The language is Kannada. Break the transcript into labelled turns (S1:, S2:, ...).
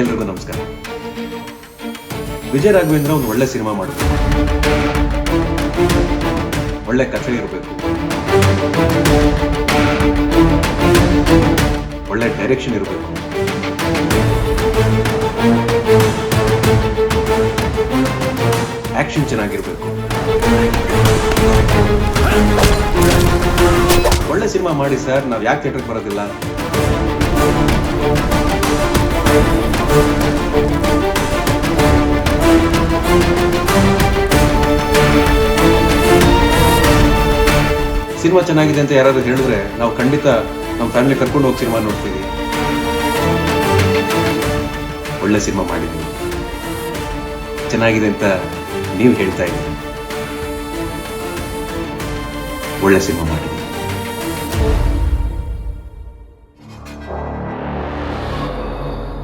S1: ಎಲ್ರಿಗೂ ನಮಸ್ಕಾರ. ವಿಜಯ ರಾಘವೇಂದ್ರ ಒಂದು ಒಳ್ಳೆ ಸಿನಿಮಾ ಮಾಡಬೇಕು. ಒಳ್ಳೆ ಕಥೆ ಇರಬೇಕು. ಒಳ್ಳೆ ಡೈರೆಕ್ಷನ್ ಇರಬೇಕು. ಆಕ್ಷನ್ ಚೆನ್ನಾಗಿರ್ಬೇಕು. ಒಳ್ಳೆ ಸಿನಿಮಾ ಮಾಡಿ ಸರ್, ನಾವು ಯಾಕೆ ಥಿಯೇಟರ್ಗೆ ಬರೋದಿಲ್ಲ? ಸಿನಿಮಾ ಚೆನ್ನಾಗಿದೆ ಅಂತ ಯಾರಾದರೂ ಹೇಳಿದ್ರೆ ನಾವು ಖಂಡಿತ ನಮ್ಮ ಫ್ಯಾಮಿಲಿ ಕರ್ಕೊಂಡು ಹೋಗಿ ಸಿನಿಮಾ ನೋಡ್ತೀವಿ. ಒಳ್ಳೆ ಸಿನಿಮಾ ಮಾಡಿದ್ದೀವಿ. ಚೆನ್ನಾಗಿದೆ ಅಂತ ನೀವು ಹೇಳ್ತಾ ಇದ್ದೀರಿ. ಒಳ್ಳೆ ಸಿನಿಮಾ ಮಾಡಿ